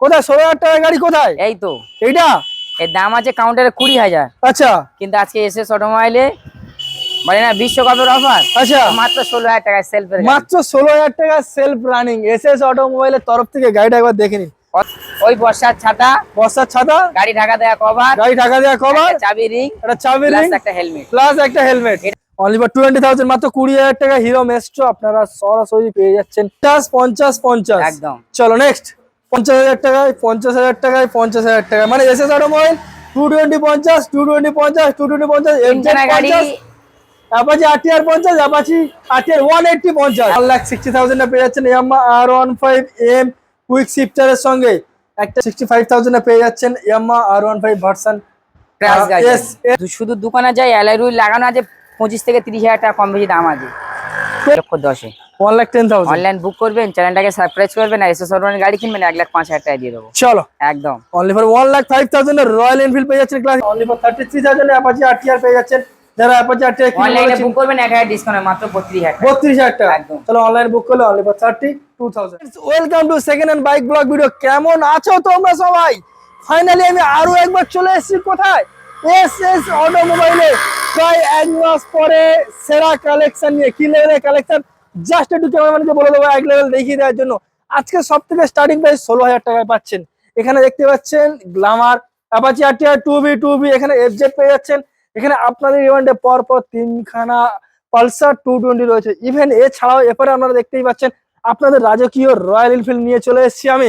কোথায়? ষোলো হাজার টাকার গাড়ি কোথায়? এই তো। এইটা? এর দাম আছে কাউন্টারে কুড়ি হাজার। আচ্ছা। কিন্তু আজকে এসে অটোমোবাইলে মানে না বিশ্বকাপের অফার আচ্ছা। মাত্র ষোলো হাজার মাত্র ষোলো হাজার টাকা সেলফ রানিং এস এস অটোমোবাইলের তরফ থেকে গাড়িটা একবার দেখে নিন। ওই বর্ষার ছাতা বর্ষার ছাতা? গাড়ি ঢাকা দেওয়া কভার গাড়ি ঢাকা কভার চাবি রিং একটা চাবি রিং একটা হেলমেট প্লাস একটা helmet only for twenty thousand মাত্র কুড়ি হাজার টাকা। হিরো মেস্ট্রো আপনারা সরাসরি পেয়ে যাচ্ছেন। পঞ্চাশ পঞ্চাশ একদম। চলো নেক্সট পঞ্চাশ হাজার টাকায় পঞ্চাশ হাজার টাকায় পঞ্চাশ হাজার টাকা মানে S S automobile two twenty পঞ্চাশ টু টোয়েন্টি পঞ্চাশ টু টোয়েন্টি পঞ্চাশ অ্যাপাচি আরটিআর পঞ্চাশ অ্যাপাচি আরটিআর ওয়ান এইটটি পঞ্চাশ ওয়ান লাখ সিক্সটি থাউজেন্ডে পেয়ে যাচ্ছেন Yamaha R one five M quick শিফটারের সঙ্গে। একটা সিক্সটি ফাইভ থাউজেন্ডে পেয়ে যাচ্ছেন Yamaha R one five version শুধু দোকানে যাই অ্যালাই রুই লাগানো আছে পঁচিশ থেকে তিরিশ হাজার টাকা কম বেশি দাম আছে। লক্ষ দশে one lakh ten thousand online book করবেন চ্যানেলটাকে সাবস্ক্রাইব করবেন আর এসএস অটোমের গাড়ি কিনবেন এক লাখ পাঁচ হাজার টাকা দিয়ে দেবো। চলো। একদম। Only for one lakh five thousand Royal Enfield পেয়ে যাচ্ছেন class only for thirty three thousand Apache RTR পেয়ে যাচ্ছেন। যারা অ্যাপাচি আরটিআর অনলাইনে বুক করবেন এক হাজার ডিসকাউন্ট মাত্র বত্রিশ হাজার বত্রিশ হাজার টাকা। একদম। তাহলে অনলাইন বুক করলে only for thirty two thousand welcome to second hand bike blog video কেমন আছো তোমরা সবাই? ফাইনালি আমি আরও একবার চলে এসেছি কোথায়? এস এস অটোমোবাইলে প্রায় এক মাস পরে সেরা কালেকশন নিয়ে কি লেভেলের কালেকশন জাস্ট একটু ক্যামেরাম্যানকে বলে দেবো, এক লেভেল দেখিয়ে দেওয়ার জন্য। আজকে সব থেকে স্টার্টিং প্রাইস ষোলো হাজার টাকায় পাচ্ছেন। এখানে দেখতে পাচ্ছেন Glamour Apache RTR two B two B এখানে এফজেড পেয়ে যাচ্ছেন। এখানে আপনাদের ইভেন্টে পর পর তিনখানা পালসার টু টোয়েন্টি রয়েছে। ইভেন এছাড়াও এরপরে আপনারা দেখতেই পাচ্ছেন, আপনাদের রাজকীয় রয়্যাল এনফিল্ড নিয়ে চলে এসেছি আমি।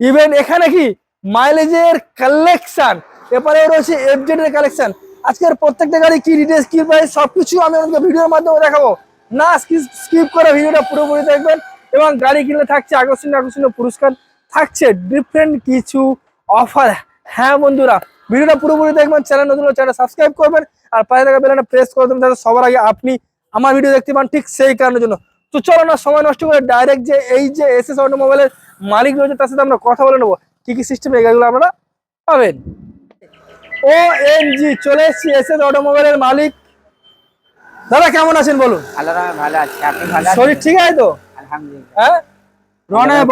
ইভেন এখানে কি? মাইলেজের কালেকশন এরপরে রয়েছে এফজেড এর কালেকশন আজকের প্রত্যেকটা গাড়ি কি ডিটেলস কি প্রাইস সবকিছু আমি আপনাদের ভিডিওর মাধ্যমে দেখাবো। না স্কিপ করে ভিডিওটা পুরোপুরি দেখবেন এবং গাড়ি কিনলে থাকছে আকর্ষণীয় আকর্ষণীয় পুরস্কার, থাকছে ডিফারেন্ট কিছু অফার হ্যাঁ বন্ধুরা ভিডিওটা পুরোপুরি দেখবেন চ্যানেল নতুন চ্যানেল সাবস্ক্রাইব করবেন, আর পাশে থাকা বেলাটা প্রেস করে দেবেন, যাতে সবার আগে আপনি আমার ভিডিও দেখতে পান ঠিক সেই কারণের জন্য। তো চলো না, সময় নষ্ট করে ডাইরেক্ট যে এই যে এস এস অটোমোবাইলের মালিক রয়েছে, তার সাথে আমরা কথা বলে নেব। কি কি সিস্টেম এগুলো আপনারা পাবেন? ও এম জি চলে এসছি এস এস অটোমোবাইলের মালিক। দাদা কেমন আছেন বলুন? ভালো আছে। আপনি ভালো শরীর ঠিক আছে তো? আলহামদুলিল্লাহ। হ্যাঁ?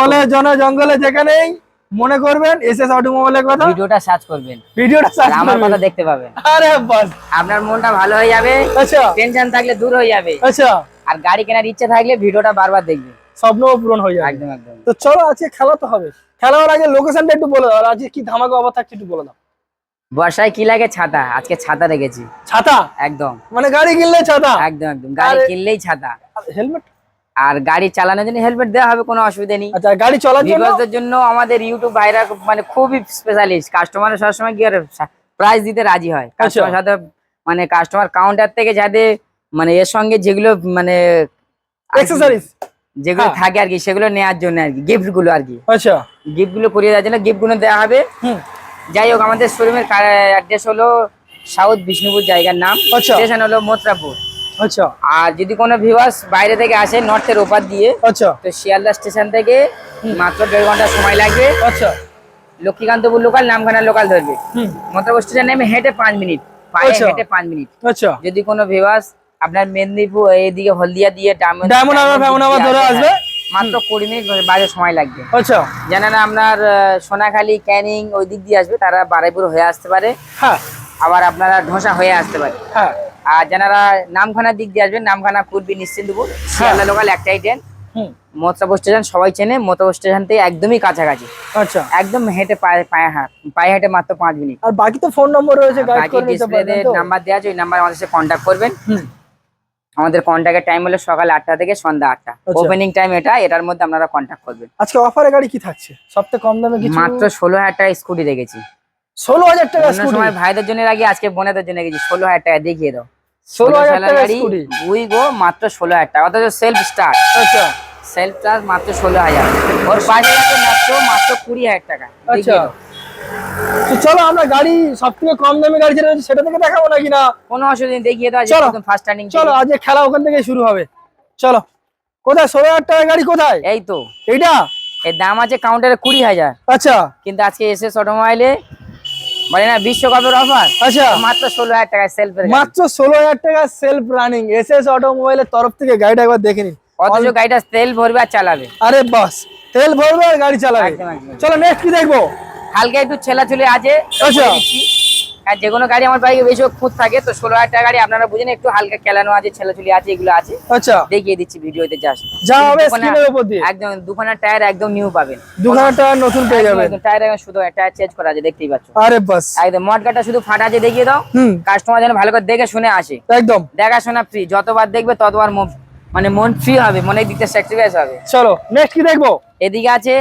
বলে জনে জঙ্গলে যেখানেই মনে করবেন এস এস অটোমোবাইলের কথা? ভিডিওটা সার্চ করবেন। ভিডিওটা সার্চ আমার কথা দেখতে পাবেন। আরে বাস। আপনার মনটা ভালো হয়ে যাবে আচ্ছা। টেনশন থাকলে দূর হয়ে যাবে। আচ্ছা। আর গাড়ি কেনার ইচ্ছে থাকলে ভিডিওটা বারবার দেখবে স্বপ্ন পূরণ হয়ে যাবে। একদম একদম। তো চলো আজকে খেলা তো হবে। খেলা হওয়ার আগে লোকেশনটা একটু বলে দাও আর আজকে কি ধামাকা থাকছে একটু বলে দাও। বর্ষায় কি লাগে? ছাতা। আজকে ছাতা রেখেছি ছাতা? একদম। মানে গাড়ি কিনলে ছাতা? একদম একদম। গাড়ি কিনলেই ছাতা। হেলমেট? আর গাড়ি চালানোর জন্য হেলমেট দেওয়া হবে কোনো অসুবিধা নেই। আচ্ছা গাড়ি চলার জন্য? জন্য আমাদের ইউটিউব ভাইরা মানে খুবই স্পেশালিস্ট কাস্টমারের সবসময় গিয়ে প্রাইস দিতে রাজি হয়। আচ্ছা। কাস্টমার সাথে মানে কাস্টমার কাউন্টার থেকে যাতে মানে এর সঙ্গে যেগুলো মানে কি, অ্যাক্সেসরিজ যেগুলো হ্যাঁ। থাকে আর কি সেগুলো নেওয়ার জন্য আর কি গিফটগুলো আর কি। আচ্ছা। গিফটগুলো করিয়ে দেওয়ার জন্য গিফটগুলো দেওয়া হবে। হুম। যাই হোক আমাদের শোরুমের অ্যাড্রেস হলো সাউথ বিষ্ণুপুর জায়গার নাম। আচ্ছা। স্টেশন হলো মথুরাপুর। আচ্ছা। আর যদি কোনো ভিউয়ার্স বাইরে থেকে আসে নর্থের ওপার দিয়ে আচ্ছা। তো শিয়ালদা স্টেশন থেকে মাত্র দেড় ঘণ্টা সময় লাগবে। আচ্ছা। লক্ষ্মীকান্তপুর লোকাল নামখানা লোকাল ধরবে। হুম। মথুরাপুর স্টেশন নেমে হেঁটে পাঁচ মিনিট। আচ্ছা। হেঁটে পাঁচ মিনিট। আচ্ছা। যদি কোনো ভিউয়ার্স আপনার মেদিনীপুর এইদিকে হলদিয়া দিয়ে ডায়মন্ড Harbour ধরে আসবে? মাত্র কুড়ি মিনিট বাইরে সময় লাগবে। আচ্ছা। যারা আপনার সোনাখালী ক্যানিং ওই দিক দিয়ে আসবে তারা বারাইপুর হয়ে আসতে পারে। হ্যাঁ। আবার আপনারা ঢোসা হয়ে আসতে পারে। হ্যাঁ। আর যারা নামখানার দিক দিয়ে আসবেন নামখানা কুরবি নিশ্চিন্তপুর শিয়ালদা লোকাল একটাই ট্রেন হুম। মথুরাপুর স্টেশন সবাই চেনে মথুরাপুর স্টেশন থেকে একদমই কাছাকাছি। আচ্ছা। একদম হেঁটে পায়ে পায়ে হাঁট পায়ে হেঁটে মাত্র পাঁচ মিনিট। আর বাকি তো ফোন নম্বর রয়েছে বাকি ডিসপ্লেতে নাম্বার দেওয়া আছে ওই নাম্বার আমাদের সাথে কন্ট্যাক্ট করবেন। আমাদের কন্ট্যাক্টের টাইম হলো সকাল আটটা থেকে সন্ধ্যা আটটা। আচ্ছা। ওপেনিং টাইম এটা এটার মধ্যে আপনারা কন্ট্যাক্ট করবেন। আজকে অফারে গাড়ি কি থাকছে? সবথেকে কম দামে কিছু মাত্র ষোলো হাজার টাকা স্কুটি রেখেছি ষোলো হাজার টাকা সময় ভাইদের জন্য রাখি আজকে বোনেদের জন্য রেখেছি। ষোলো হাজার টাকা দেখিয়ে দাও। ষোলো হাজার টাকা স্কুটি উই গো মাত্র ষোলো হাজার টাকা। অথচ সেলফ স্টার্ট আচ্ছা। সেলফ স্টার্ট মাত্র ষোলো হাজার। ওর পাশে আছে মাত্র মাত্র কুড়ি হাজার টাকা। আচ্ছা। তো চলো আমরা গাড়ি সব থেকে কম দামে গাড়ি যেটা সেটা থেকে দেখাবো নাকি না? কোনো অসুবিধা নেই দেখিয়ে দাও চলো। ফার্স্ট স্টার্টিং চলো আজকে খেলা ওখান থেকে শুরু হবে। চলো কোথায়? ষোলো হাজার টাকা গাড়ি কোথায়? এই তো। এইটা? এর দাম আছে কাউন্টারে কুড়ি হাজার। আচ্ছা। কিন্তু আজকে এসে অটোমোবাইলে মানে না বিশ্বকাপের অফার আচ্ছা। মাত্র ষোলো হাজার টাকায় সেলফের মাত্র ষোলো হাজার টাকা সেলফ রানিং এস এস অটোমোবাইলের তরফ থেকে গাড়িটা একবার দেখে নিন। অথচ গাড়িটা তেল ভরবে আর চালাবে। আরে বাস তেল ভরবে আর গাড়ি চালাবে। চলো নেক্সট কি দেখব? হালকা একটু ছেলাচুলি আছে আচ্ছা। আর যে কোনো গাড়ি আমার বাইকে বেশি খুঁত থাকে তো ষোলো হাজার টাকা গাড়ি আপনারা বুঝেন একটু হালকা খেলানো আছে ছেলাচুলি আছে এগুলো আছে। আচ্ছা। দেখিয়ে দিচ্ছি ভিডিওতে জাস্ট যা হবে স্ক্রিনের উপর দিয়ে। একদম দুখানা টায়ার একদম নিউ পাবেন। দুখানা টায়ার নতুন পেয়ে যাবেন। টায়ার একদম শুধু টায়ার চেঞ্জ করা আছে দেখতেই পাচ্ছ। আরে বাস। একদম মটকাটা শুধু ফাটা আছে দেখিয়ে দাও। কাস্টমার যেন ভালো করে দেখে শুনে আসে। একদম। দেখাশোনা ফ্রি যতবার দেখবে ততবার মন- মানে মন ফ্রি হবে মনে দিতে স্যাক্রিফাইস হবে। চলো নেক্সট কি দেখব? এদিকে আছে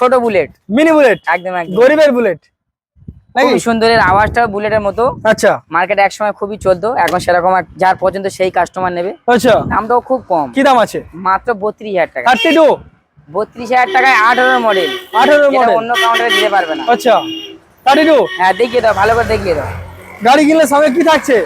ছোট বুলেট। Mini bullet? একদম একদম। গরিবের বুলেট? খুবই সুন্দরের আওয়াজটাও বুলেটের মতো। আচ্ছা। মার্কেটে একসময় খুবই চলতো এখন সেরকম আর যার পর্যন্ত সেই কাস্টমার নেবে। আচ্ছা। দামটাও খুব কম। কি দাম আছে? মাত্র বত্রিশ হাজার টাকা। থার্টি টু বত্রিশ হাজার টাকায় আঠারো মডেল আঠারো মডেল অন্য কাউন্টারে দিতে পারবে না। আচ্ছা। থার্টি টু হ্যাঁ দেখিয়ে দাও ভালো করে দেখিয়ে দাও। গাড়ি কিনলে সঙ্গে কি থাকছে?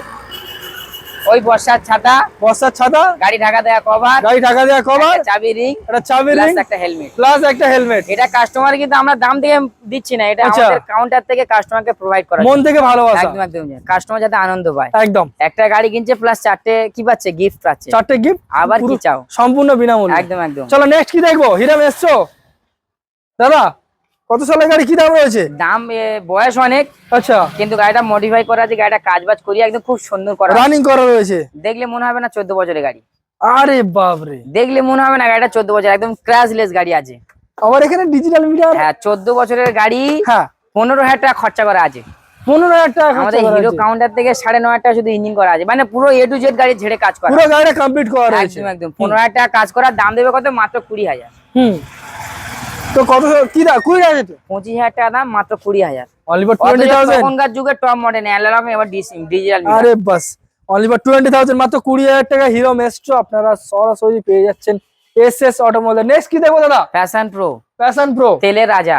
ওই বর্ষার ছাতা বর্ষার ছাতা? গাড়ি ঢাকা দেওয়া কভার গাড়ি টাকা দেওয়া কভার চাবি রিং একটা চাবি ring, একটা হেলমেট প্লাস একটা হেলমেট এটা কাস্টমার কিন্তু আমরা দাম দিয়ে দিচ্ছি না এটা আচ্ছা। আমাদের কাউন্টার থেকে কাস্টমারকে প্রোভাইড করা মন থেকে ভালোবাসা। একদম একদম কাস্টমার যাতে আনন্দ পায়। একদম। একটা গাড়ি কিনছে প্লাস চারটে কি পাচ্ছে? গিফট পাচ্ছে। চারটে গিফট আবার কি চাও? সম্পূর্ণ বিনামূল্যে। একদম একদম। চলো নেক্সট কি দেখব? হিরাম এসছো? দাদা? কত সালের গাড়ি? কি দাম রয়েছে? দাম বয়স অনেক। আচ্ছা। কিন্তু গাড়িটা মডিফাই করা আছে গাড়িটা কাজ বাজ করিয়ে একদম খুব সুন্দর করা। রানিং করা রয়েছে? দেখলে মনে হবে না চোদ্দ বছরের গাড়ি। আরে বাপরে। দেখলে মনে হবে না গাড়িটা চোদ্দ বছর একদম ক্র্যাশলেস গাড়ি আছে। আমার এখানে ডিজিটাল মিটার হ্যাঁ চোদ্দ বছরের গাড়ি হ্যাঁ। পনেরো হাজার টাকা খরচা করা আছে। পনেরো হাজার টাকা আমাদের হিরো কাউন্টার থেকে সাড়ে নয় টাকা শুধু ইঞ্জিন করা আছে। মানে পুরো এ টু জেড গাড়ি ঝেড়ে কাজ করা। পুরো গাড়িটা কমপ্লিট করা একদম একদম। পনেরো হাজার টাকা কাজ করার দাম দেবে কত? মাত্র কুড়ি হাজার। হুম। তো কত কি দাম? কুড়ি তো পঁচিশ হাজার টাকা দাম মাত্র কুড়ি হাজার। অথচ টোয়েন্টি থাউজেন্ড তখনকার যুগে টপ মডেল অ্যালারাম এবার ডিজিটাল আরে বাস অনলি ফর টোয়েন্টি থাউজেন্ড মাত্র কুড়ি হাজার টাকা হিরো মেস্ট্রো আপনারা সরাসরি পেয়ে যাচ্ছেন এস এস অটোমোবাইল নেক্সট কি দেখব দাদা? ফ্যাশন প্রো প্যাশন প্রো তেলের রাজা।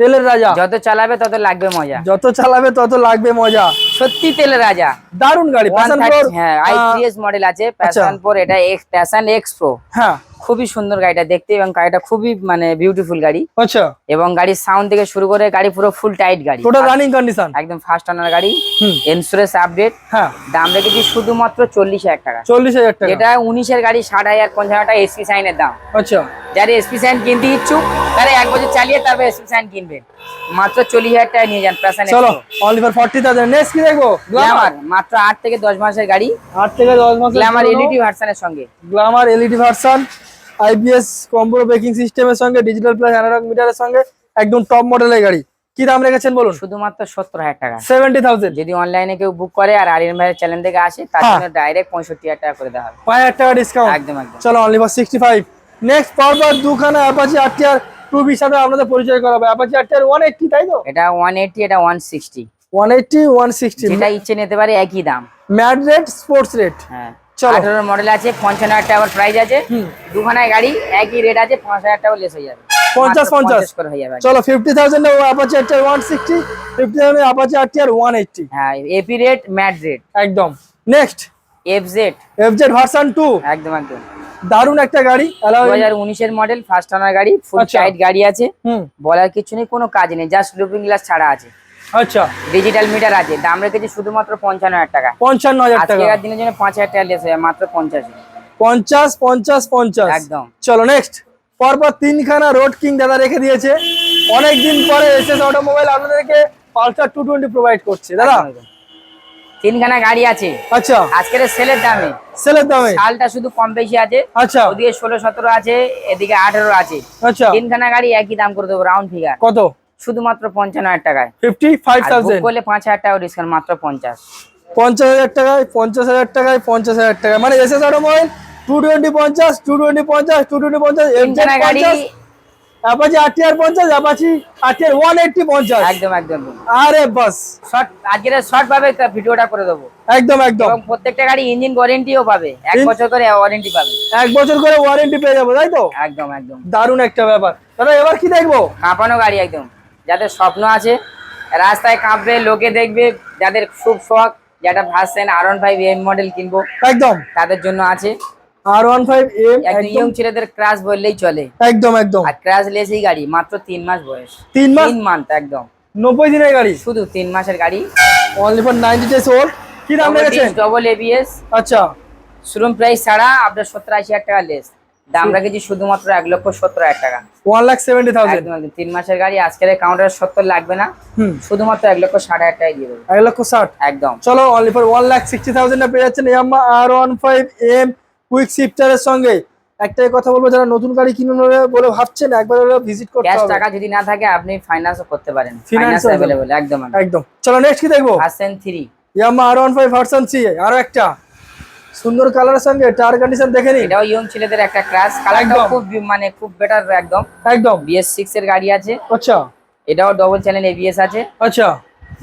তেলের রাজা। যত চালাবে তত লাগবে মজা। যত চালাবে তত লাগবে মজা। সত্যি তেলের রাজা। দারুণ গাড়ি প্যাশন প্রো হ্যাঁ আই মডেল আছে প্যাশন প্রো এটা এক্স প্যাশন এক্স প্রো হ্যাঁ। খুবই সুন্দর গাড়িটা দেখতে এবং গাড়িটা খুবই মানে বিউটিফুল গাড়ি। আচ্ছা। এবং গাড়ির সাউন্ড থেকে শুরু করে গাড়ি পুরো ফুল টাইট গাড়ি। টোটাল রানিং কন্ডিশন একদম ফার্স্ট ওনার গাড়ি। ইন্স্যুরেন্স আপডেট হ্যাঁ। দাম রেখেছি শুধুমাত্র চল্লিশ হাজার টাকা। চল্লিশ হাজার টাকা। যেটা উনিশের গাড়ি ষাট হাজার পঞ্চাশ হাজার টাকা এসপি সাইনের দাম। আচ্ছা। যারা এসপি সাইন কিনতে ইচ্ছুক তারা এক বছর চালিয়ে তারপর এসপি সাইন কিনবে। মাত্র চল্লিশ হাজার টাকা নিয়ে যান প্যাশন চলো only for forty thousand next কি দেখব? গ্ল্যামার মাত্র আট থেকে দশ মাসের গাড়ি। আট থেকে দশ মাস গ্ল্যামার এলইডি ভার্সনের সঙ্গে। Glamour LED version IPS computer braking সিস্টেমের সঙ্গে ডিজিটাল প্লাস অ্যানালগ মিটারের সঙ্গে একদম টপ মডেলের গাড়ি। কি দাম রেখেছেন বলুন? শুধুমাত্র সত্তর হাজার টাকা। সেভেন্টি থাউজেন্ড যদি অনলাইনে কেউ বুক করে আর আরিয়ান ভাইয়ের চ্যানেল থেকে আসে তার হ্যাঁ। জন্য ডাইরেক্ট পঁয়ষট্টি হাজার টাকা করে দেওয়া হবে। পাঁচ হাজার টাকা ডিসকাউন্ট একদম একদম। চলো only for sixty five next পরপর দুখানা অ্যাপাচি আরটিআর টু বির সাথে আপনাদের পরিচয় করাবো। অ্যাপাচি আরটিআর ওয়ান এইটটি তাই তো? এটা ওয়ান এইটি এটা one sixty one eighty one sixty যেটা ইচ্ছে নিতে পারে একই দাম। ম্যাড রেট স্পোর্টস রেট হ্যাঁ। চলো। আঠারো মডেল আছে পঞ্চান্ন হাজার টাকার প্রাইস আছে। হুম। দুখানায় গাড়ি একই রেট আছে পাঁচ হাজার টাকা লেস হয়ে যাবে। পঞ্চাশ, পঞ্চাশ। করে হয়ে যাবে। চলো fifty thousand one sixty fifty thousand RTR one eighty হ্যাঁ এপি রেট ম্যাট রেট একদম। নেক্সট এফজেড ভার্সন টু একদম একদম। দারুণ একটা গাড়ি দু হাজার উনিশের মডেল ফার্স্ট ওনার গাড়ি ফুল আচ্ছা। টাইট গাড়ি আছে। বলার কিছু নেই কোনো কাজ নেই জাস্ট লুপিং গ্লাস ছাড়া আছে। আচ্ছা। ডিজিটাল মিটার আছে। দাম রেখেছি শুধুমাত্র পঞ্চান্ন হাজার টাকা। পঞ্চান্ন হাজার টাকা। আজকের দিনের জন্য পাঁচ হাজার টাকা লেস মাত্র পঞ্চাশ। পঞ্চাশ পঞ্চাশ পঞ্চাশ। একদম। চলো নেক্সট পরপর তিনখানা রোড কিং দাদা রেখে দিয়েছে। অনেক দিন পরে এস এস অটোমোবাইল আপনাদেরকে পালসার টু টোয়েন্টি প্রোভাইড করছে। দাদা। তিনখানা গাড়ি আছে। আচ্ছা। আজকের সেলের দামে। সেলের দামে? সালটা শুধু কম বেশি আছে। আচ্ছা। ওদিকে ষোলো সতেরো আছে এদিকে আঠেরো আছে। আচ্ছা। তিনখানা গাড়ি একই দাম করে দেবো রাউন্ড ফিগার কত? শুধুমাত্র পঞ্চান্ন হাজার টাকায়। ফিফটি ফাইভ থাউজেন্ড করলে পাঁচ হাজার টাকা ডিসকাউন্ট মাত্র পঞ্চাশ। পঞ্চাশ হাজার টাকায় পঞ্চাশ হাজার টাকায় পঞ্চাশ হাজার টাকা মানে S S automobile two twenty পঞ্চাশ টু টোয়েন্টি পঞ্চাশ টু টোয়েন্টি পঞ্চাশ তিনখানা গাড়ি অ্যাপাচি আরটিআর পঞ্চাশ অ্যাপাচি আরটিআর ওয়ান এইটটি পঞ্চাশ। একদম একদম আরে বাস। শর্ট আজকের শর্ট ভাবে ভিডিওটা করে দেবো। একদম একদম। এবং প্রত্যেকটা গাড়ি ইঞ্জিন ওয়ারেন্টিও পাবে। এক বছর করে ওয়ারেন্টি পাবে। এক বছর করে ওয়ারেন্টি পেয়ে যাব তাই তো? একদম একদম। দারুণ একটা ব্যাপার। দাদা এবার কি দেখব? কাঁপানো গাড়ি একদম। যাদের স্বপ্ন আছে রাস্তায় কাঁপবে লোকে দেখবে যাদের খুব শখ যেটা ভাবছেন R one five M model কিনবো একদম। তাদের জন্য আছে। আর ওয়ান ফাইভ এম একদম। একদম। ইয়ং ছেলেদের ক্রাশ বললেই চলে। একদম একদম। আর ক্রাশ লেসেই গাড়ি মাত্র তিন মাস বয়স। তিন মাস? তিন মান্থ একদম। নব্বই দিনের গাড়ি? শুধু তিন মাসের গাড়ি। Only for ninety days old কি দাম রেখেছেন? ডবল এবিএস আচ্ছা। শোরুম প্রাইস ছাড়া আপনার সত্তর আশি হাজার টাকা লেস দাম রেখেছি শুধুমাত্র এক লক্ষ সত্তর হাজার টাকা। One lakh seventy thousand. তিন মাসের গাড়ি আজকের কাউন্টার সত্তর লাগবে না। শুধুমাত্র এক লক্ষ ষাট হাজার টাকা দিয়ে দেবো। এক লক্ষ ষাট? একদম। চলো only for one lakh sixty thousand পেয়ে যাচ্ছেন Yamaha R one five M quick শিফটারের সঙ্গে। একটাই কথা বলব যারা নতুন গাড়ি কিনে বলে ভাবছেন একবার ভিজিট করতে হবে। টাকা যদি না থাকে আপনি ফাইন্যান্সও করতে পারেন। ফাইন্যান্স অ্যাভেলেবল একদম একদম। চলো নেক্সট কি দেখব? আসেন three Yamaha R one five version C আরও একটা। সুন্দর কালারের সঙ্গে টায়ার কন্ডিশন দেখে নিন। এটাও ইয়ং ছেলেদের একটা ক্লাস কালারটাও খুব মানে খুব বেটার একদম। একদম। বিএস সিক্স এর গাড়ি আছে। আচ্ছা। এটাও ডবল চ্যানেল এবিএস আছে। আচ্ছা।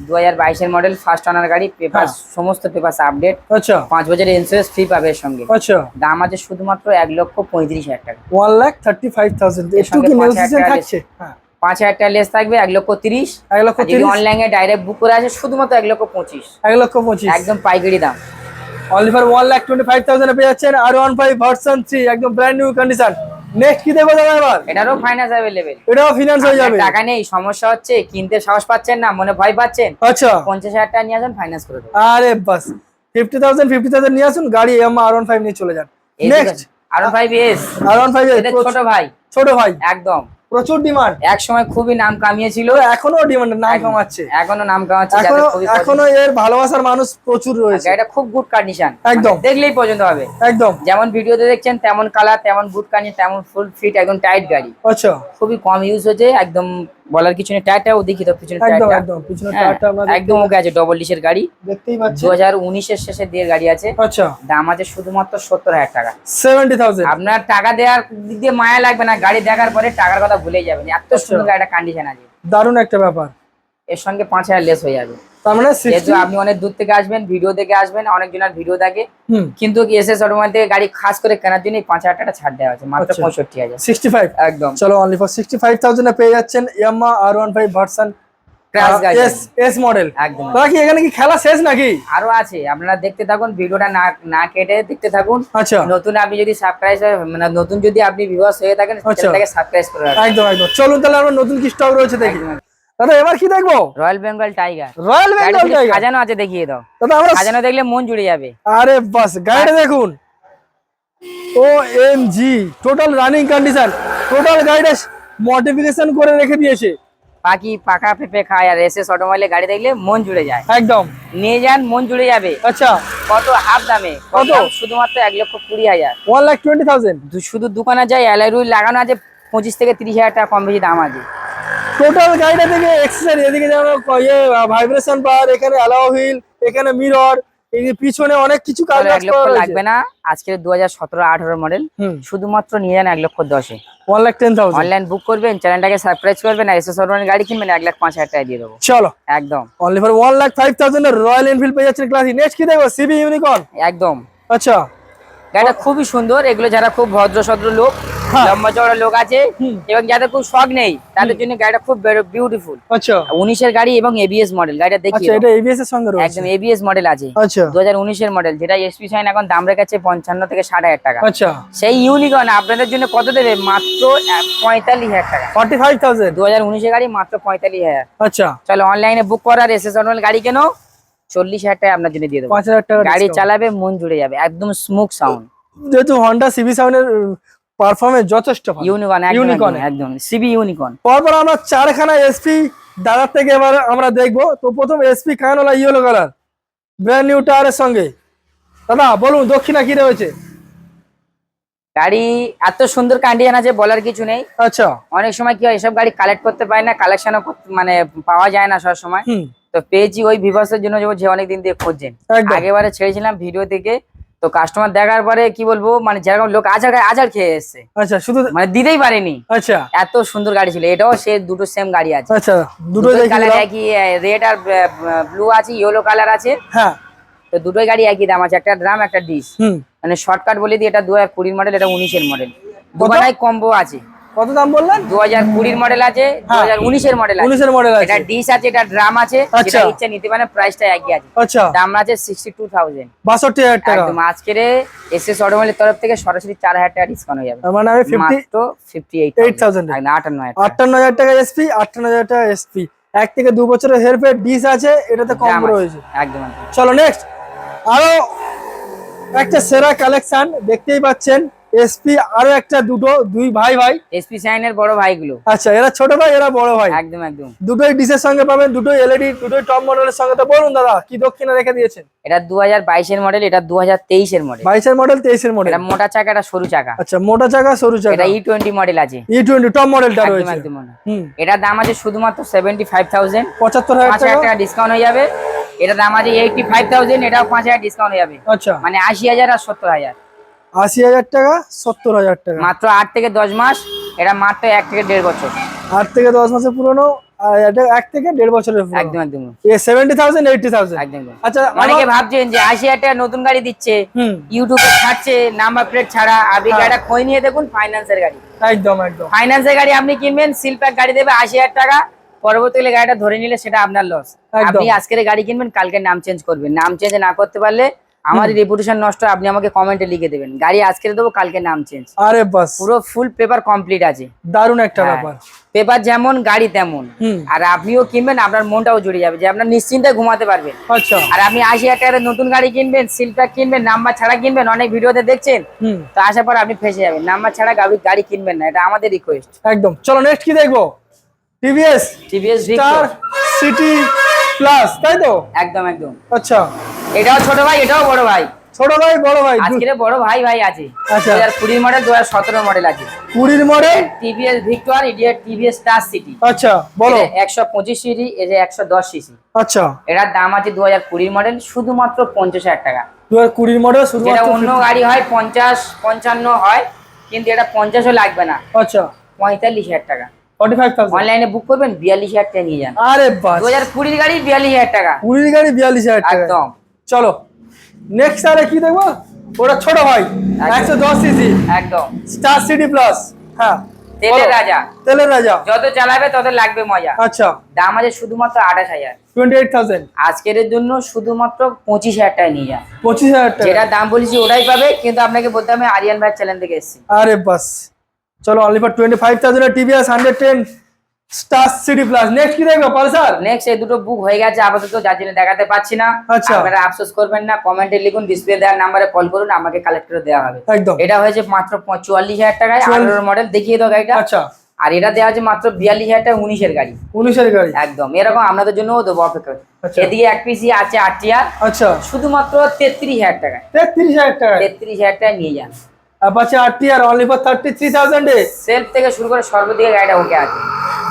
দু হাজার বাইশের মডেল ফার্স্ট অনার গাড়ি পেপার হ্যাঁ। সমস্ত পেপার আপডেট আচ্ছা। পাঁচ বছরের ইন্স্যুরেন্স ফ্রি পাবে এর সঙ্গে। আচ্ছা। দাম আছে শুধুমাত্র এক লক্ষ পঁয়ত্রিশ হাজার টাকা। One lakh thirty five thousand একটু সঙ্গে কি পাঁচ নেগোসিয়েশন হাজার টাকা থাকছে? হ্যাঁ। পাঁচ হাজার টাকা লেস থাকবে এক লক্ষ তিরিশ। এক লক্ষ অনলাইনে ডাইরেক্ট বুক করে আছে শুধুমাত্র এক লক্ষ পঁচিশ। এক লক্ষ পঁচিশ। একদম পাইকারি দাম। Only for one lakh twenty five thousand পেয়ে যাচ্ছেন। R one five version three একদম ব্র্যান্ড নিউ কন্ডিশন নেক্সট কি দেখব দাদা এবার? এটারও ফাইন্যান্স অ্যাভেলেবেল এটাও ফিনান্স হয়ে যাবে। টাকা নেই সমস্যা হচ্ছে কিনতে সাহস পাচ্ছেন না মনে ভয় পাচ্ছেন আচ্ছা। পঞ্চাশ হাজার টাকা নিয়ে আসুন ফাইন্যান্স করে দেবো। আরে বাস ফিফটি থাউজেন্ড ফিফটি থাউজেন্ড নিয়ে আসুন গাড়ি এম আর ওয়ান ফাইভ নিয়ে চলে যান। Next R five S R one five এদের ছোট ভাই। ছোট ভাই। একদম। প্রচুর ডিমান্ড এক সময় খুবই নাম কামিয়েছিল। এখনও ডিমান্ড নাম কমাচ্ছে। এখনও নাম কামাচ্ছে এখনও এখনও এর ভালোবাসার মানুষ প্রচুর রয়েছে। এটা খুব গুড কন্ডিশন একদম। দেখলেই পছন্দ হবে। একদম। যেমন ভিডিওতে দেখছেন তেমন কালার তেমন গুড কানি তেমন ফুল ফিট একদম টাইট গাড়ি। আচ্ছা। খুবই কম ইউজ হয়েছে একদম বলার কিছু নেই ও দেখি তো পিছনে একদম একদম পিছনে হ্যাঁ, আমরা একদম ওকে আছে ডবল ডিসের গাড়ি। দেখতেই পাচ্ছি দু হাজার উনিশের শেষে দিয়ে গাড়ি আছে। আচ্ছা। দাম আছে শুধুমাত্র সত্তর হাজার টাকা। সেভেন্টি থাউজেন্ড আপনার টাকা দেওয়ার দিক দিয়ে মায়া লাগবে না গাড়ি দেখার পরে টাকার কথা ভুলে যাবেন। এত আচ্ছা। সুন্দর গাড়িটা কন্ডিশন আছে। দারুণ একটা ব্যাপার। এর সঙ্গে পাঁচ হাজার লেস হয়ে যাবে। তার মানে আপনি অনেক দূর থেকে আসবেন ভিডিও দেখে আসবেন অনেকজনের ভিডিও দেখে। কিন্তু এস এস থেকে গাড়ি খাস করে কেনার জন্য পাঁচ হাজার টাকা ছাড় দেওয়া আছে মাত্র আচ্ছা। পঁয়ষট্টি হাজার। সিক্সটি ফাইভ একদম। চলো অনলি ফর সিক্সটি ফাইভ থাউজেন্ডে পেয়ে যাচ্ছেন Yamaha R one five version S S model একদম। দাদা কি এখানে কি খেলা শেষ নাকি? আরও আছে আপনারা দেখতে থাকুন ভিডিওটা না না কেটে দেখতে থাকুন। আচ্ছা। নতুন আপনি যদি সাবস্ক্রাইব মানে নতুন যদি আপনি ভিউয়ার্স হয়ে থাকেন আচ্ছা। চ্যানেলটাকে সাবস্ক্রাইব করে রাখুন। একদম একদম। চলুন তাহলে আমরা নতুন কি স্টক রয়েছে দেখি। দাদা এবার কি দেখব? Royal Bengal tiger royal Bengal tiger সাজানো আছে দেখিয়ে দাও। দাদা আমরা সাজানো দেখলে মন জুড়ে যাবে। আরে বাস গাড়িটা দেখুন। O M G total running condition total গাড়িটা মডিফিকেশন করে রেখে দিয়েছে। বাকি পাকা পেঁপে খায় আর এস অটোমোবাইলে গাড়ি দেখলে মন জুড়ে যায়। একদম। নিয়ে যান মন জুড়ে যাবে। আচ্ছা। কত হাফ দামে? কত? কত? শুধুমাত্র এক লক্ষ কুড়ি হাজার। ওয়ান লাখ টোয়েন্টি থাউজেন্ড শুধু দোকানে যায় অ্যালাই রুই লাগানো আছে পঁচিশ থেকে তিরিশ হাজার টাকা কম বেশি দাম আছে। টোটাল গাড়িটা থেকে এক্সেসরি এদিকে যেমন ইয়ে ভাইব্রেশন বার এখানে অ্যালাও হুইল এখানে মিরর পিছনে অনেক কিছু কাজ লাগবে না? আজকে দু হাজার সতেরো আঠারো মডেল শুধুমাত্র নিয়ে যান এক লক্ষ দশে। One lakh ten thousand online book করবেন চ্যানেলটাকে সাবস্ক্রাইব করবেন আর এসএস অটোমোবাইল গাড়ি কিনবেন এক লাখ পাঁচ হাজার টাকা দিয়ে দেবো। চলো। একদম। Only for one lakh five thousand Royal Enfield পেয়ে যাচ্ছেন ক্লাসিক নেক্সট কি দেখব? সিবি ইউনিকর্ন একদম। আচ্ছা। গাড়িটা খুবই সুন্দর এগুলো যারা খুব ভদ্র সদ্র লোক হ্যাঁ। লম্বা চড়া লোক আছে এবং যাদের খুব শখ নেই তাদের জন্য গাড়িটা খুব বিউটিফুল আচ্ছা। উনিশের গাড়ি এবং এবিএস মডেল গাড়িটা দেখিয়ে আচ্ছা এটা এবিএস এর সঙ্গে রয়েছে? একদম এবিএস মডেল আছে। আচ্ছা। দু হাজার উনিশের মডেল যেটা এসপি সাইন এখন দাম রেখেছে পঞ্চান্ন থেকে ষাট হাজার টাকা। আচ্ছা। সেই ইউনিকর্ন আপনাদের জন্য কত দেবে? মাত্র এক- পঁয়তাল্লিশ হাজার টাকা। দু হাজার উনিশের গাড়ি মাত্র পঁয়তাল্লিশ হাজার। আচ্ছা। চলো অনলাইনে বুক করার এস এস গাড়ি কেন? চল্লিশ হাজার টাকা আপনার জন্য দিয়ে দেবো। পাঁচ হাজার টাকা গাড়ি চালাবে মন জুড়ে যাবে একদম স্মুথ সাউন্ড যেহেতু হন্ডা সিবি সাউন্ডের পারফরমেন্স যথেষ্ট ইউনিকর্ন ইউনিকর্ন একদম সিভি সিবি ইউনিকর্ন পরপর আমরা চারখানা এসপি দাদার থেকে এবার আমরা দেখব। তো প্রথম এসপি কানওয়ালা ইয়েলো কালার ব্র্যান্ড নিউ টায়ারের সঙ্গে। দাদা বলুন দক্ষিণা কি রয়েছে? গাড়ি এত সুন্দর কন্ডিশন আছে বলার কিছু নেই। আচ্ছা। অনেক সময় কি হয় এসব গাড়ি কালেক্ট করতে পারে না কালেকশনও মানে পাওয়া যায় না সব সময়। তো পেয়েছি ওই ভিভার্সের জন্য যে- অনেকদিন দিয়ে খুঁজছেন। আগেবারে ছেড়েছিলাম ভিডিও থেকে। তো কাস্টমার দেখার পরে কি বলব মানে যেরকম লোক আচার আচার খেয়ে এসছে। আচ্ছা শুধু মানে দিতেই পারেনি। আচ্ছা। এত সুন্দর গাড়ি ছিল এটাও সে দুটো সেম গাড়ি আছে। আচ্ছা দুটো কালার একই রেড আর ব্লু আছে ইয়েলো কালার আছে। হ্যাঁ। তো দুটোই গাড়ি একই দাম আছে একটা ড্রাম একটা ডিশ হুম। মানে শর্টকাট বলে দিই এটা দু হাজার কুড়ির মডেল এটা উনিশের মডেল দুখানাই কম্বো আছে। কত দাম বললেন? দু হাজার কুড়ির মডেল আছে দু হাজার উনিশের মডেল উনিশের মডেল এটা ডিশ আছে এটা ড্রাম আছে আচ্ছা। যেটা ইচ্ছা নিতে পারেন প্রাইসটা একই আছে। আচ্ছা। দাম আছে সিক্সটি টু থাউজেন্ড বাষট্টি হাজার টাকা। একদম আজকের এস এস অটোমোবাইলের তরফ থেকে সরাসরি চার হাজার টাকা ডিসকাউন্ট হয়ে যাবে। মানে আমি ফিফটি ফিফটি এইট 8,000 না আটান্ন হাজার আটান্ন হাজার টাকা এসপি আটান্ন হাজার টাকা এসপি এক থেকে দু বছরের হেল্পের ডিস আছে এটাতে কম রয়েছে। একদম একদম। চলো নেক্সট আরও একটা সেরা কালেকশন দেখতেই পাচ্ছেন। এসপি আরও একটা দুটো দুই ভাই ভাই। এসপি সাইনের বড় ভাইগুলো। আচ্ছা এরা ছোট ভাই এরা বড় ভাই। একদম একদম। দুটোই ডিসের সঙ্গে পাবেন দুটোই এলইডি দুটোই টপ মডেলের সঙ্গে। তো বলুন দাদা কি দক্ষিণে রেখে দিয়েছেন? এটা দু হাজার বাইশের মডেল এটা দু হাজার তেইশের মডেল বাইশের মডেল তেইশের মডেল এটা মোটা চাকা এটা সরু চাকা। আচ্ছা মোটা চাকা সরু চাকা। এটা ই টোয়েন্টি মডেল আছে। ই টোয়েন্টি টপ মডেলটা একদম রয়েছে। একদম। হুম। এটার দাম আছে শুধুমাত্র সেভেন্টি ফাইভ থাউজেন্ড পঁচাত্তর হাজার পাঁচ হাজার টাকা। টাকা ডিসকাউন্ট হয়ে যাবে। এটার দাম আছে এইটটি ফাইভ থাউজেন্ড এটাও পাঁচ হাজার ডিসকাউন্ট হয়ে যাবে। আচ্ছা। মানে আশি হাজার আর সত্তর হাজার। আশি হাজার টাকা সত্তর হাজার টাকা। মাত্র আট থেকে দশ মাস এটা মাত্র এক থেকে দেড় বছর। আট থেকে দশ মাসের পুরনো আর এটা এক থেকে দেড় বছরের একদম একদম। সেভেন্টি থাউজেন্ড এইটি থাউজেন্ড একদম একদম। আচ্ছা অনেকে ভাবছেন যে আশি হাজার টাকা নতুন গাড়ি দিচ্ছে ইউটিউবে ছাড়ছে নাম্বার প্লেট ছাড়া আপনি হ্যাঁ। গাড়িটা খোঁজ নিয়ে দেখুন ফাইন্যান্সের গাড়ি। একদম একদম। ফাইন্যান্সের গাড়ি আপনি কিনবেন সিল প্যাক গাড়ি দেবে আশি হাজার টাকা পরবর্তীকালে গাড়িটা ধরে নিলে সেটা আপনার লস আপনি আজকের গাড়ি কিনবেন কালকে নাম চেঞ্জ করবেন। নাম চেঞ্জ না করতে পারলে আমার রেপুটেশন নষ্ট আপনি আমাকে কমেন্টে লিখে দেবেন। গাড়ি আজকে দেবো কালকে নাম চেঞ্জ আরে বাস। পুরো ফুল পেপার কমপ্লিট আছে। দারুণ একটা হ্যাঁ। ব্যাপার। পেপার যেমন গাড়ি তেমন। আর আপনিও কিনবেন আপনার মনটাও জুড়ে যাবে যে আপনার নিশ্চিন্তে ঘুমাতে পারবেন আচ্ছা। আর আপনি আশি হাজার নতুন গাড়ি কিনবেন সিল প্যাক কিনবেন নাম্বার ছাড়া কিনবেন অনেক ভিডিওতে দেখছেন। তো আসার পর আপনি ফেসে যাবেন। নাম্বার ছাড়া গাড়ি গাড়ি কিনবেন না এটা আমাদের রিকোয়েস্ট একদম। চলো নেক্সট কি দেখব? TVS TVS Star City plus তাই তো? একদম একদম। আচ্ছা। এটাও ছোট ভাই এটাও বড় ভাই। ছোট ভাই বড় ভাই আজকের বড় ভাই ভাই আছে। আচ্ছা। দু হাজার কুড়ি মডেল দু হাজার সতেরো মডেল আছে কুড়ির model TVS Victor TVS Star City আচ্ছা বলো। একশো পঁচিশ সিসি এই যে একশো দশ সিসি। আচ্ছা। এটার দাম আছে দু হাজার কুড়ির মডেল শুধুমাত্র পঞ্চাশ হাজার টাকা। দু হাজার কুড়ির মডেল যেটা শুধুমাত্র অন্য গাড়ি হয় পঞ্চাশ পঞ্চান্ন হয় কিন্তু এটা পঞ্চাশও লাগবে না। আচ্ছা। পঁয়তাল্লিশ হাজার টাকা। ফর্টি ফাইভ থাউজেন্ড অনলাইনে বুক করবেন টাকা নিয়ে যান। আরে বাস। গাড়ি বিয়াল্লিশ হাজার টাকা। কুড়ির গাড়ি টাকা। একদম। চলো। নেক্সট আরে কি দেখব? ওটা ছোট ভাই। সিসি একদম। স্টার সিটি প্লাস হ্যাঁ তেলের রাজা। তেলের রাজা। যত চালাবে তত লাগবে মজা। আচ্ছা। দাম আছে শুধুমাত্র আঠাশ হাজার। টোয়েন্টি এইট থাউজেন্ড আজকের জন্য শুধুমাত্র পঁচিশ হাজার টাকা নিয়ে যান। পঁচিশ হাজার টাকা। যেটা দাম বলেছি ওটাই পাবে কিন্তু আপনাকে বলতে হবে আরিয়ান ভাই চ্যানেল থেকে এসেছি। আরে বাস। চলো only for twenty five thousand TVS hundred ten Star City plus next কি দেখব পালসার? নেক্সট এই দুটো বুক হয়ে গেছে আপাতত যার জন্য দেখাতে পাচ্ছি না। আচ্ছা। আপনারা আফসোস করবেন না কমেন্টে লিখুন ডিসপ্লে দেওয়ার নাম্বারে কল করুন আমাকে কালেক্টরে দেওয়া হবে। একদম। এটা হয়েছে মাত্র প- চুয়াল্লিশ হাজার টাকায় চুয়াল্লিশ- আঠারো মডেল দেখিয়ে দাও গাড়িটা। আচ্ছা। আর এটা দেওয়া আছে মাত্র বিয়াল্লিশ হাজার টাকা উনিশের গাড়ি। উনিশের গাড়ি। একদম। এরকম আপনাদের জন্য দেবো অপেক্ষা আচ্ছা। এদিকে এক পিসি আছে আট টিয়ার আচ্ছা। শুধুমাত্র তেত্রিশ হাজার টাকা তেত্রিশ হাজার টাকা তেত্রিশ হাজার টাকা নিয়ে যান। Apache RTR only for thirty three thousand self থেকে শুরু করে সর্বদিকে গাড়িটা ওকে আছে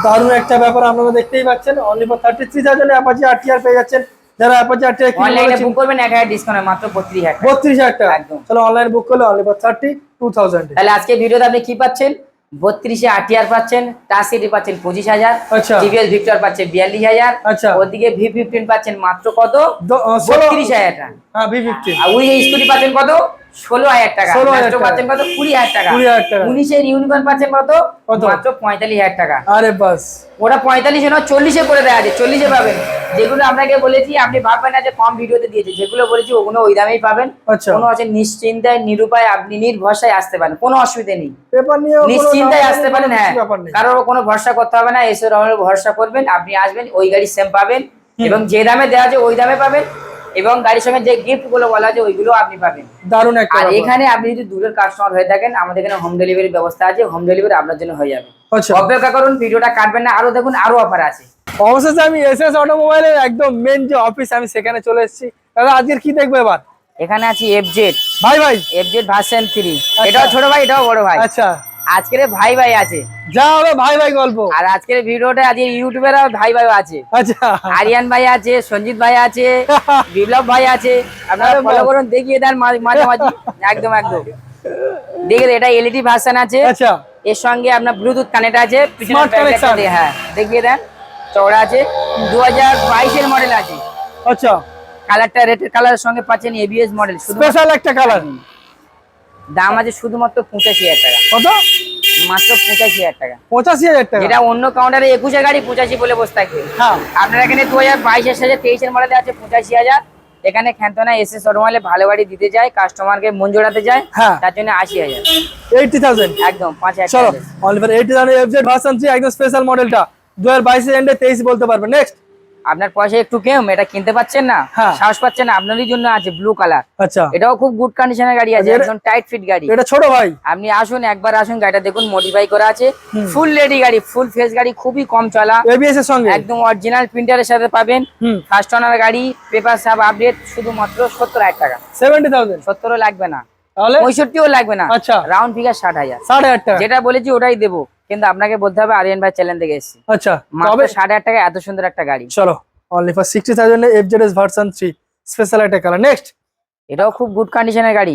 দারুণ একটা ব্যাপার আপনারা দেখতেই পাচ্ছেন only for thirty three thousand Apache RTR পেয়ে যাচ্ছেন। যারা অ্যাপাচে আটটি আর অনলাইনে বুক করবেন এক হাজার ডিসকাউন্ট মাত্র বত্রিশ হাজার টাকা। বত্রিশ হাজার টাকা। একদম। চলো অনলাইন বুক করলে only for thirty two thousand তাহলে আজকে ভিডিওতে আপনি কি পাচ্ছেন? বত্রিশে আটিয়ার পাচ্ছেন টাচ সিটি পাচ্ছেন পঁচিশ হাজার আচ্ছা। টিভিএস ভিক্টর পাচ্ছেন বিয়াল্লিশ হাজার আচ্ছা। ওদিকে ভি ফিফটিন পাচ্ছেন মাত্র কত? বত্রিশ হাজার টাকা। ভি ফিফটিন আর উই স্কুটি পাচ্ছেন কত? ষোলো হাজার টাকা। 16,000 মেট্রো পাচ্ছেন কত? কুড়ি হাজার টাকা। 20,000 টাকা। উনিশের ইউনিকর্ন পাচ্ছেন কত? কত? মাত্র পঁয়তাল্লিশ হাজার টাকা। আরে বাস। ওটা পঁয়তাল্লিশে নয় চল্লিশে করে দেওয়া আছে চল্লিশে পাবেন। যেগুলো আপনাকে বলেছি আপনি ভাববেন না যে কম ভিডিওতে দিয়েছে। যেগুলো বলেছি ওগুলো ওই দামেই পাবেন। আচ্ছা। কোনো আছে নিশ্চিন্তায় নিরুপায় আপনি নির্ভরসায় আসতে পারেন। কোনো অসুবিধা নেই। নিশ্চিন্তায় আসতে পারেন হ্যাঁ। কারোর কোনো ভরসা করতে হবে না এসে ভরসা করবেন আপনি আসবেন ওই গাড়ি সেম পাবেন এবং যে দামে দেওয়া আছে ওই দামে পাবেন। এবং গাড়ির সঙ্গে যে গিফটগুলো বলা আছে ওইগুলো আপনি পাবেন। দারুণ একটা আর এখানে আপনি যদি দূরের কাস্টমার হয়ে থাকেন আমাদের এখানে হোম ডেলিভারি ব্যবস্থা আছে হোম ডেলিভারি আপনার জন্য হয়ে যাবে। আচ্ছা। অপেক্ষা করুন ভিডিওটা কাটবেন না আরও দেখুন আরও অফার আছে। অবশেষে আমি এস এস অটোমোবাইলের একদম মেন যে অফিস আমি সেখানে চলে এসেছি। দাদা আজকের কি দেখব এবার? এখানে আছে এফজেড ভাই ভাই। এফজেড ভার্সন থ্রি এটাও ছোট ভাই এটাও বড় ভাই। আচ্ছা। আজকের ভাই ভাই আছে। যা হবে ভাই ভাই গল্প। আর আজকের ভিডিওটা আজকে ইউটিউবের ভাই ভাই আছে। আচ্ছা। আরিয়ান ভাই আছে সঞ্জিত ভাই আছে বিপ্লব ভাই আছে। আপনারা ফলো করুন দেখিয়ে দেন মা- মাঝামাঝি। একদম একদম। দেখে এটা এলইডি ভার্সন আছে। আচ্ছা। এর সঙ্গে আপনার ব্লুটুথ কানেক্ট আছে connection। দিয়ে, হ্যাঁ দেখিয়ে দেন। চওড়া আছে। দু হাজার বাইশের মডেল আছে। আচ্ছা। কালারটা রেটের কালারের সঙ্গে পাচ্ছেন এবিএস মডেল স্পেশাল একটা কালার দাম আছে শুধুমাত্র পঁচাশি হাজার টাকা। কত? মাত্র পঁচাশি হাজার টাকা। পঁচাশি হাজার টাকা? এটা অন্য কাউন্টারে একুশের গাড়ি পঁচাশি বলে বসে থাকবে হ্যাঁ। আপনার এখানে দু হাজার বাইশের সাথে তেইশের মডেলে আছে পঁচাশি হাজার। এখানে খ্যান্তনা এসে শোরুমালে ভালো গাড়ি দিতে যায় কাস্টমারকে মন জোড়াতে যায় হ্যাঁ। তার জন্য আশি হাজার। এইটি থাউজেন্ড একদম পাঁচ হাজার চলো less। Eighty thousand FZ version একদম স্পেশাল মডেলটা দু হাজার বাইশের এন্ডে তেইশ বলতে পারবে। নেক্সট আপনার পয়সা একটু কেম এটা কিনতে পাচ্ছেন না? হ্যাঁ। সাহস পাচ্ছেন না আপনারই জন্য আছে ব্লু কালার আচ্ছা। এটাও খুব গুড কন্ডিশনের গাড়ি আছে একদম টাইট ফিট গাড়ি। এটা ছোট ভাই। আপনি আসুন একবার আসুন গাড়িটা দেখুন মডিফাই করা আছে। ফুল রেডি গাড়ি ফুল ফেস গাড়ি খুবই কম চলা। এবিএস এর সঙ্গে? একদম অরিজিনাল প্রিন্টারের সাথে পাবেন। ফার্স্ট ওনার গাড়ি পেপার সাব আপডেট শুধুমাত্র সত্তর হাজার টাকা। সেভেন্টি থাউজেন্ড সত্তরও লাগবে না। তাহলে? পঁয়ষট্টিও লাগবে না। আচ্ছা। রাউন্ড ফিগার ষাট হাজার। ষাট হাজার টাকা। যেটা বলেছি ওটাই দেবো। কিন্তু আপনাকে বলতে হবে আরিয়ান ভাই চ্যানেল থেকে এসেছি। আচ্ছা মাত্র তবে হাজার টাকা এত সুন্দর একটা গাড়ি। চলো only for sixty thousand FZS version three special একটা কালার নেক্সট এটাও খুব গুড। কন্ডিশনের গাড়ি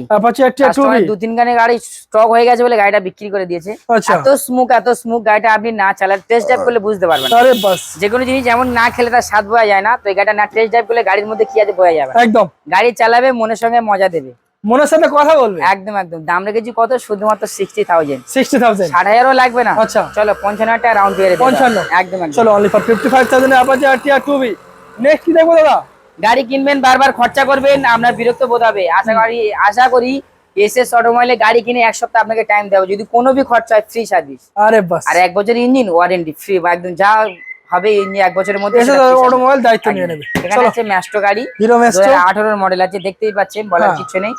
দু তিন গানে গাড়ি স্টক হয়ে গেছে বলে গাড়িটা বিক্রি করে দিয়েছে। আচ্ছা। এত স্মুক এত স্মুক গাড়িটা আপনি না চালান টেস্ট ড্রাইভ করলে বুঝতে পারবেন না। আরে বাস। যে কোনো জিনিস যেমন না খেলে তার স্বাদ বোঝা যায় না তো এই গাড়িটা না টেস্ট ড্রাইভ করলে গাড়ির মধ্যে কি আছে বোঝা যাবে একদম। গাড়ি চালাবে মনের সঙ্গে মজা দেবে। মনের সাথে কথা বলবে? একদম একদম। দাম রেখেছি কত? শুধুমাত্র সিক্সটি থাউজেন্ড সিক্সটি থাউজেন্ড ষাট হাজারও লাগবে না? আচ্ছা। চলো পঞ্চান্ন টাকা রাউন্ড পঞ্চান্ন? একদম চলো only for fifty five thousand Apache RTR two B next কি দেখব দাদা? গাড়ি কিনবেন বারবার খরচা করবেন আপনার বিরক্ত বোধ হবে। আশা করি আশা করি এসএস অটোমোবাইলে গাড়ি কিনে এক সপ্তাহ আপনাকে টাইম দেবো। যদি কোনো বি খরচা হয় ফ্রি সার্ভিস আরে বাস। আর এক বছর ইঞ্জিন ওয়ারেন্টি ফ্রি একদম যা হবে এক বছরের মধ্যে। অটোমোবাইল দায়িত্ব নিয়ে নেবে। এখানে আছে ম্যাস্ট্রো গাড়ি। হিরো হাজার আঠারোর মডেল আছে দেখতেই পাচ্ছেন বলার হ্যাঁ। কিছু নেই।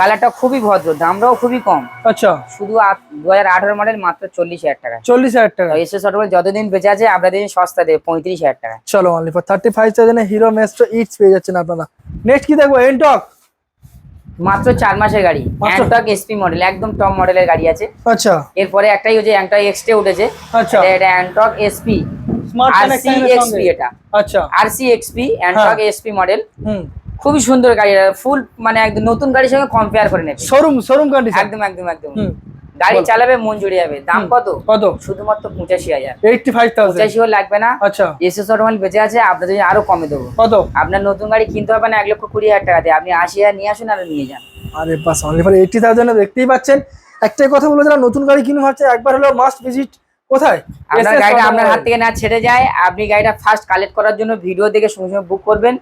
কালারটা খুবই ভদ্র দামটাও খুবই কম। আচ্ছা। শুধু দু হাজার আঠারো মডেল মাত্র চল্লিশ হাজার টাকা। চল্লিশ হাজার টাকা। এসএস অটোমোবাইল যতদিন বেঁচে আছে আপনাদের সস্তা দেবে পঁয়ত্রিশ হাজার টাকা। চলো only for thirty five thousand Hero Maestro it's পেয়ে যাচ্ছেন আপনারা। নেক্সট কি দেখব? এনটক মাত্র চার মাসের গাড়ি। অ্যাংটক অ্যান্টক এসপি মডেল একদম টপ মডেলের গাড়ি আছে। আচ্ছা। এরপরে একটাই হচ্ছে অ্যান্টক এক্সটে উঠেছে। আচ্ছা। এটা Ntorq SP smart RC XP এটা। আচ্ছা। RC XP Ntorq. SP model হুম। খুবই সুন্দর গাড়ি। ফুল মানে একদম নতুন গাড়ির সঙ্গে কম্পেয়ার করে নেবে। শোরুম শোরুম কন্ডিশন একদম একদম একদম। গাড়ি চালাবে মন জুড়ে যাবে। দাম কত? কত? শুধুমাত্র পঁচাশি হাজার। এইটটি ফাইভ থাউজেন্ড লাগবে না। আচ্ছা। এসএস অটোমাইল বেঁচে আছে আপনাদের জন্য আরও কমে দেবো। কত? আপনার নতুন গাড়ি কিনতে হবে না এক লক্ষ কুড়ি হাজার টাকা দিয়ে। আপনি আশি হাজার নিয়ে আসুন আর নিয়ে যান। আরে বাস অনলি ফর এইটটি থাউজেন্ড দেখতেই পাচ্ছেন। একটাই কথা বলে যারা নতুন গাড়ি কিনে ভাবছে একবার হলো মাস্ট ভিজিট কোথায়? আপনার SS গাড়িটা আপনার হাত থেকে না ছেড়ে যায়। আপনি গাড়িটা ফার্স্ট কালেক্ট করার জন্য ভিডিও দেখে সঙ্গে সঙ্গে বুক করবেন।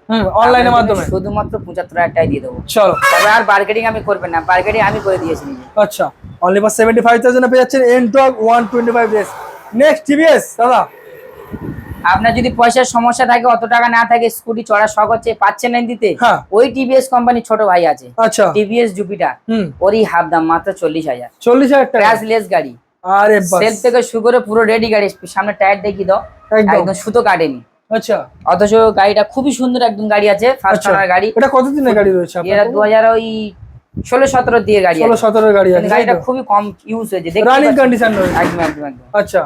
অনলাইনের মাধ্যমে। শুধুমাত্র পঁচাত্তর হাজার টাকা দিয়ে দেবো। চলো। তবে আর বার্গেটিং আমি করবেন না। বার্গেটিং আমি করে দিয়েছি নিজে। আচ্ছা। Only for seventy five thousand পেয়ে যাচ্ছেন Ntorq one twenty five days next TVS দাদা। আপনার যদি পয়সার সমস্যা থাকে অত টাকা না থাকে স্কুটি চড়া শখ হচ্ছে পাচ্ছেন না দিতে হ্যাঁ। ওই টিভিএস কোম্পানি ছোট ভাই আছে। আচ্ছা। টিভিএস জুপিটার হুম। ওরই হাফ দাম মাত্র চল্লিশ হাজার। চল্লিশ হাজার ক্র্যাশলেস গাড়ি। আরে বাস। সেলফ থেকে শুরু করে পুরো রেডি গাড়ি সামনে টায়ার দেখিয়ে দাও। একদম। সুতো কাটেনি। আচ্ছা। অথচ গাড়িটা খুবই সুন্দর একদম গাড়ি আছে ফার্স্ট আচ্ছা। ওনার গাড়ি। এটা কতদিনের গাড়ি রয়েছে এটা দু হাজার ওই ষোলো সতেরো দিয়ে গাড়ি ষোলো। সতেরো গাড়ি আছে গাড়িটা খুবই কম ইউজ হয়েছে রানিং কন্ডিশন রয়েছে। একদম একদম একদম। আচ্ছা।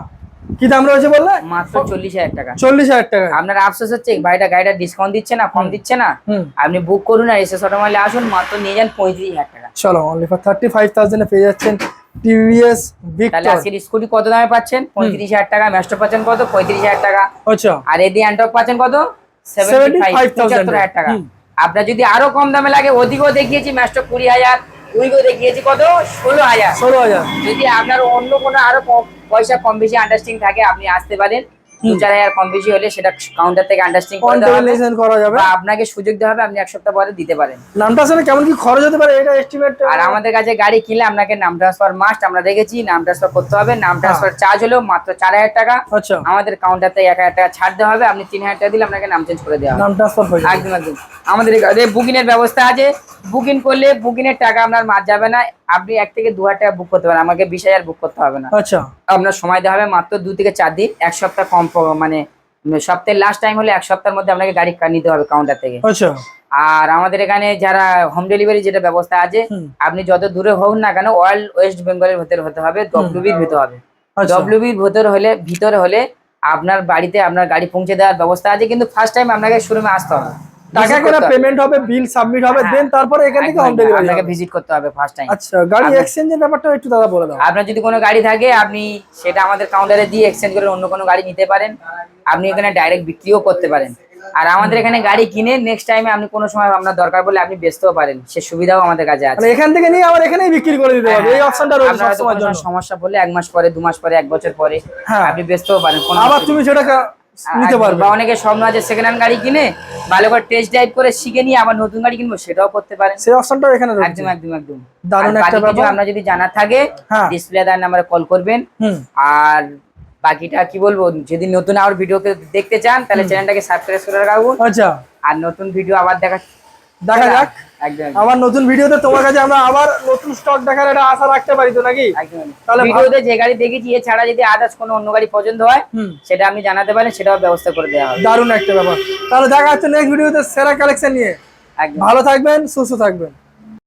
কি দাম রয়েছে বললে? মাত্র চল্লিশ হাজার টাকা। চল্লিশ হাজার টাকা। আপনার আফসোস হচ্ছে গাড়িটা গাড়িটা ডিসকাউন্ট দিচ্ছে না কম দিচ্ছে না। আপনি বুক করুন আর এসে অটোমাইলে আসুন মাত্র নিয়ে যান পঁয়ত্রিশ হাজার টাকা। চলো অনলি ফর থার্টি ফাইভ থাউজেন্ডে পেয়ে যাচ্ছেন। টিভিএস তাহলে আজকের স্কুটি কত দামে পাচ্ছেন? পঁয়ত্রিশ হাজার টাকা ম্যাস্টো পাচ্ছেন কত? পঁয়ত্রিশ হাজার টাকা। আচ্ছা। আর এদি অ্যান্টক পাচ্ছেন কত? সেভেন্টি ফাইভ 75,000 হাজার টাকা। আপনার যদি আরও কম দামে লাগে ওদিকেও দেখিয়েছি ম্যাস্টো কুড়ি হাজার ওইদিকেও দেখিয়েছি কত? ষোলো হাজার। ষোলো হাজার। যদি আপনার অন্য কোনো আরও পয়সা কম বেশি আন্ডারস্ট্যান্ডিং থাকে আপনি আসতে পারেন। দু চার হাজার কম বেশি হলে সেটা কাউন্টার থেকে আন্ডারস্ট্যান্ডিং করে দেওয়া হবে। কন্টেবিলেশন করা যাবে। আপনাকে সুযোগ দেওয়া হবে আপনি এক সপ্তাহ পরে দিতে পারেন। নামটা আসলে কেমন কি খরচ হতে পারে এটা এস্টিমেট আর আমাদের কাছে গাড়ি কিনলে আপনাকে নাম ট্রান্সফার মাস্ট আমরা রেখেছি নাম ট্রান্সফার করতে হবে নাম ট্রান্সফার চার্জ হলো মাত্র চার হাজার টাকা। আচ্ছা। আমাদের কাউন্টার থেকে এক হাজার টাকা ছাড় দেওয়া হবে আপনি তিন হাজার টাকা দিলে আপনাকে নাম চেঞ্জ করে দেওয়া হবে। নাম ট্রান্সফার একদম একদম। আমাদের এখানে বুকিং এর ব্যবস্থা আছে। বুকিং করলে বুকিং এর টাকা আপনার মার যাবে না। আপনি এক থেকে দু হাজার টাকা বুক করতে পারেন। আমাকে বিশ হাজার বুক করতে হবে না। আচ্ছা। আপনার সময় দেওয়া হবে মাত্র দু থেকে চার দিন। এক সপ্তাহ কম মানে সপ্তাহের লাস্ট টাইম হলে এক সপ্তাহের মধ্যে আপনাকে গাড়ি নিতে হবে কাউন্টার থেকে। আচ্ছা। আর আমাদের এখানে যারা হোম ডেলিভারি যেটা ব্যবস্থা আছে আপনি যত দূরে হোক না কেন অল ওয়েস্ট বেঙ্গলের ভেতরে হতে হবে ডব্লিউবির ভিতরে হবে। আচ্ছা। ডব্লিউবির ভিতরে হলে ভিতরে হলে আপনার বাড়িতে আপনার গাড়ি পৌঁছে দেওয়ার ব্যবস্থা আছে। কিন্তু ফার্স্ট টাইম আপনাকে শোরুমে আসতে হবে টাকা হবে। পেমেন্ট হবে বিল সাবমিট হবে হ্যাঁ। দেন তারপরে এখান থেকে হোম ডেলিভারি আপনাকে ভিজিট করতে হবে ফার্স্ট টাইম আচ্ছা গাড়ি এক্সচেঞ্জের ব্যাপারটা একটু দাদা বলে দাও। আপনার যদি কোনো গাড়ি থাকে আপনি সেটা আমাদের কাউন্টারে দিয়ে এক্সচেঞ্জ করে অন্য কোনো গাড়ি নিতে পারেন। আপনি এখানে ডাইরেক্ট বিক্রিও করতে পারেন। আর আমাদের এখানে গাড়ি কিনে নেক্সট টাইমে আপনি কোনো সময় আপনার দরকার বলে আপনি বেচতেও পারেন। সে সুবিধাও আমাদের কাছে আছে। মানে এখান থেকে নিয়ে আমার এখানেই বিক্রি করে দিতে পারবে এই অপশনটা রয়েছে আপনার হয়তো জন্য। সময় সমস্যা পড়লে এক মাস পরে দু মাস পরে এক বছর পরে হ্যাঁ। আপনি বেচতেও পারেন। আবার তুমি সেটা। নিতে পারবে। বা অনেকে স্বপ্ন আছে সেকেন্ড হ্যান্ড গাড়ি কিনে ভালো করে টেস্ট ড্রাইভ করে শিখে নিয়ে আবার নতুন গাড়ি কিনবো সেটাও করতে পারেন। সেই অপশনটাও এখানে রয়েছে। একদম একদম একদম। দারুণ একটা ব্যাপার। আপনার যদি জানা থাকে। ডিসপ্লে তার নাম্বারে কল করবেন। আর বাকিটা কি বলব যদি নতুন আর ভিডিও দেখতে চান তাহলে চ্যানেলটাকে সাবস্ক্রাইব করে রাখুন। আচ্ছা। আর নতুন ভিডিও আবার দেখা দেখা যাক। আবার নতুন ভিডিওতে তোমার কাছে আমরা আবার নতুন স্টক দেখার একটা আশা রাখতে পারি তো নাকি? তাহলে ভিডিওতে যে গাড়ি দেখেছি এছাড়া যদি আদার্স কোনো অন্য গাড়ি পছন্দ হয় সেটা আমি জানাতে পারেন সেটাও ব্যবস্থা করে দেওয়া হবে। দারুণ একটা ব্যাপার। তাহলে দেখা হচ্ছে নেক্সট ভিডিওতে সেরা কালেকশন নিয়ে। ভালো থাকবেন সুস্থ থাকবেন।